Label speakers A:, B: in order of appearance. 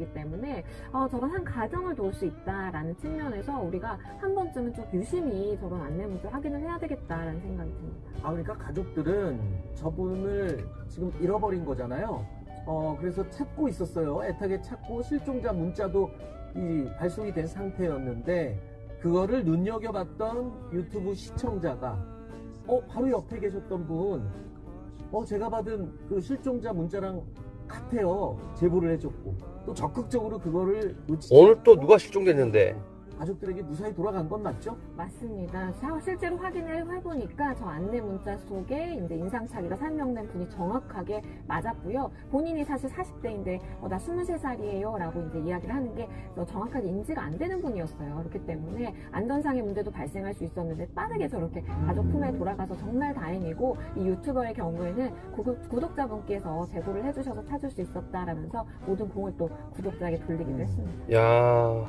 A: 이기 때문에 어, 저런 한 가정을 도울 수 있다라는 측면에서 우리가 한 번쯤은 좀 유심히 저런 안내 문자 확인을 해야 되겠다라는 생각이 듭니다.
B: 아, 그러니까 가족들은 저분을 지금 잃어버린 거잖아요. 어, 그래서 찾고 있었어요. 애타게 찾고 실종자 문자도 이 발송이 된 상태였는데, 그거를 눈여겨봤던 유튜브 시청자가, 어, 바로 옆에 계셨던 분, 어, 제가 받은 그 실종자 문자랑 같아요. 제보를 해줬고, 또 적극적으로 그거를 놓치지
C: 오늘 또 누가 실종됐는데
B: 가족들에게 무사히 돌아간 건 맞죠?
A: 맞습니다. 사- 실제로 확인을 해보니까 저 안내 문자 속에 이제 인상착의가 설명된 분이 정확하게 맞았고요. 본인이 사실 40대인데 어, 나 23살이에요 라고 이제 이야기를 하는 게 어, 정확하게 인지가 안 되는 분이었어요. 그렇기 때문에 안전상의 문제도 발생할 수 있었는데 빠르게 저렇게 가족 품에 돌아가서 정말 다행이고 이 유튜버의 경우에는 구독, 구독자분께서 제보를 해주셔서 찾을 수 있었다라면서 모든 공을 또 구독자에게 돌리기도 했습니다.
C: 야